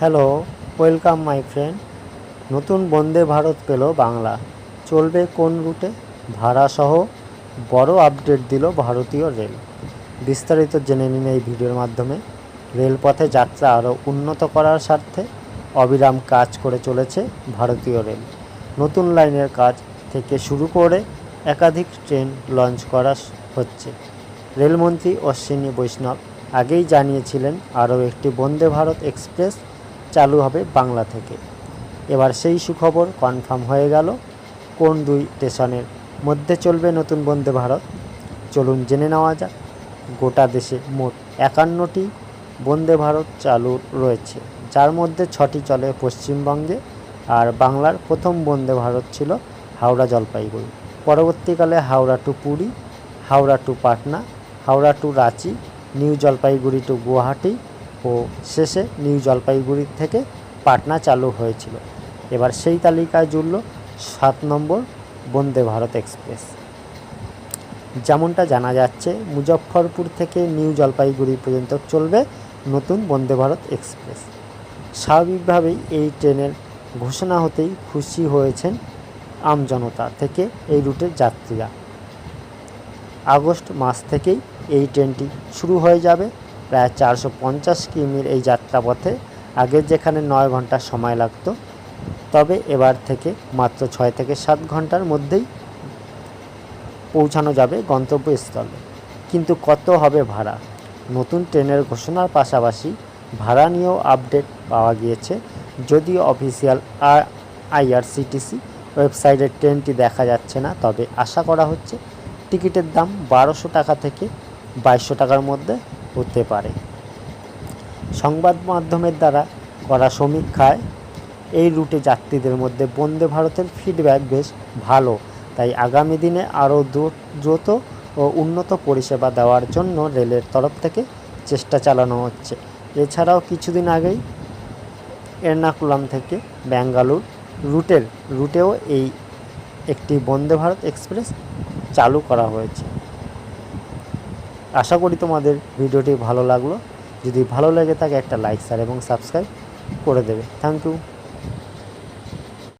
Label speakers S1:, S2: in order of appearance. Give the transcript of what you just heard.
S1: Hello welcome my friend নতুন বন্দে ভারত পেল বাংলা। চলবে কোন রুটে? ভাড়াসহ বড় আপডেট দিল ভারতীয় রেল। বিস্তারিত জেনে নিন এই ভিডিওর মাধ্যমে। রেলপথে যাত্রা আরও উন্নত করার স্বার্থে অবিরাম কাজ করে চলেছে ভারতীয় রেল। নতুন লাইনের কাজ থেকে শুরু করে একাধিক ট্রেন লঞ্চ করা হচ্ছে। রেলমন্ত্রী অশ্বিনী বৈষ্ণব আগেই জানিয়েছিলেন, আরও একটি বন্দে ভারত এক্সপ্রেস চালু হবে বাংলা থেকে। এবার সেই সুখবর কনফার্ম হয়ে গেল। কোন দুই স্টেশনের মধ্যে চলবে নতুন বন্দে ভারত? চলুন জেনে নেওয়া যাক। গোটা দেশে মোট একান্নটি বন্দে ভারত চালু রয়েছে। যার মধ্যে ছটি চলে পশ্চিমবঙ্গে আর বাংলার প্রথম বন্দে ভারত ছিল হাওড়া জলপাইগুড়ি। পরবর্তীকালে Howrah to Puri, Howrah to Patna, Howrah to Ranchi, New Jalpaiguri to Guwahati ও শেষে নিউ জলপাইগুড়ি থেকে পাটনা চালু হয়েছিল। এবার সেই তালিকায় জুড়ল সাত নম্বর বন্দে ভারত এক্সপ্রেস। যেমনটা জানা যাচ্ছে, মুজফ্ফরপুর থেকে নিউ জলপাইগুড়ি পর্যন্ত চলবে নতুন বন্দে ভারত এক্সপ্রেস। স্বাভাবিকভাবেই এই ট্রেনের ঘোষণা হতেই খুশি হয়েছেন আমজনতা থেকে এই রুটের যাত্রীরা। আগস্ট মাস থেকেই এই ট্রেনটি শুরু হয়ে যাবে প্রায় চারশো পঞ্চাশ কিমির এই যাত্রাপথে, আগে যেখানে নয় ঘণ্টা সময় লাগতো, তবে এবার থেকে মাত্র ছয় থেকে সাত ঘণ্টার মধ্যেই পৌঁছানো যাবে গন্তব্যস্থলে। কিন্তু কত হবে ভাড়া? নতুন ট্রেনের ঘোষণার পাশাপাশি ভাড়া নিয়েও আপডেট পাওয়া গিয়েছে, যদিও অফিসিয়াল আর আইআরসিটিসি ওয়েবসাইটে ট্রেনটি দেখা যাচ্ছে না, তবে আশা করা হচ্ছে টিকিটের দাম বারোশো টাকা থেকে বাইশশো টাকার মধ্যে হতে পারে। সংবাদ মাধ্যমের দ্বারা করা সমীক্ষায় এই রুটে যাত্রীদের মধ্যে বন্দে ভারতের ফিডব্যাক বেশ ভালো। তাই আগামী দিনে আরও দ্রুত ও উন্নত পরিষেবা দেওয়ার জন্য রেলের তরফ থেকে চেষ্টা চালানো হচ্ছে। এছাড়াও কিছুদিন আগেই এর্নাকুলাম থেকে ব্যাঙ্গালুর রুটের, রুটেও এই একটি বন্দে ভারত এক্সপ্রেস চালু করা হয়েছে। আশা করি তোমাদের ভিডিওটি ভালো লাগল। যদি ভালো লাগে থাকে একটা লাইক স্যার এবং সাবস্ক্রাইব করে দেবে। Thank you